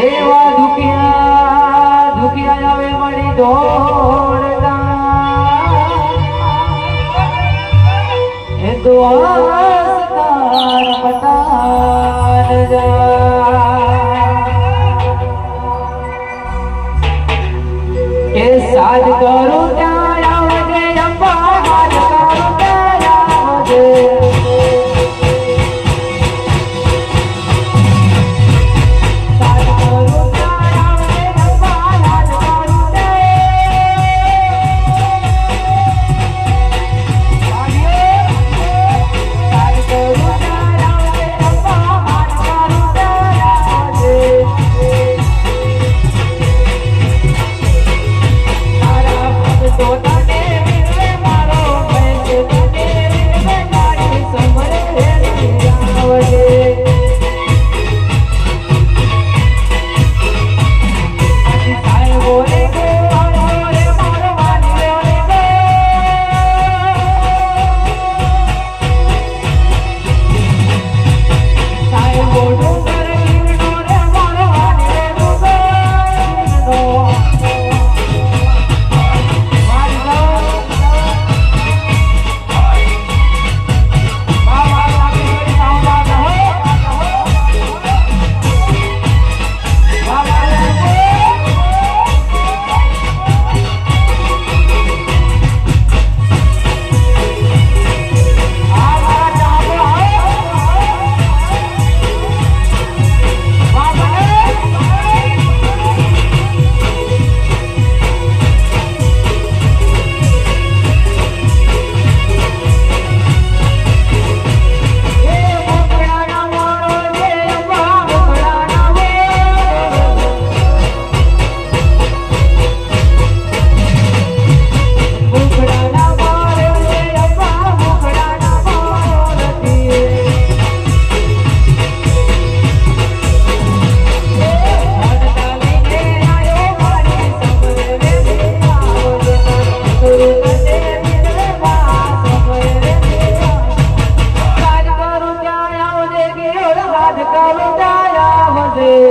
એવા દુખિયા દુખિયા આવે મળી દોડતા એ દ્વારકા પટાર જા. સાજ કરું ત્યાં de Calindaia, Rosê.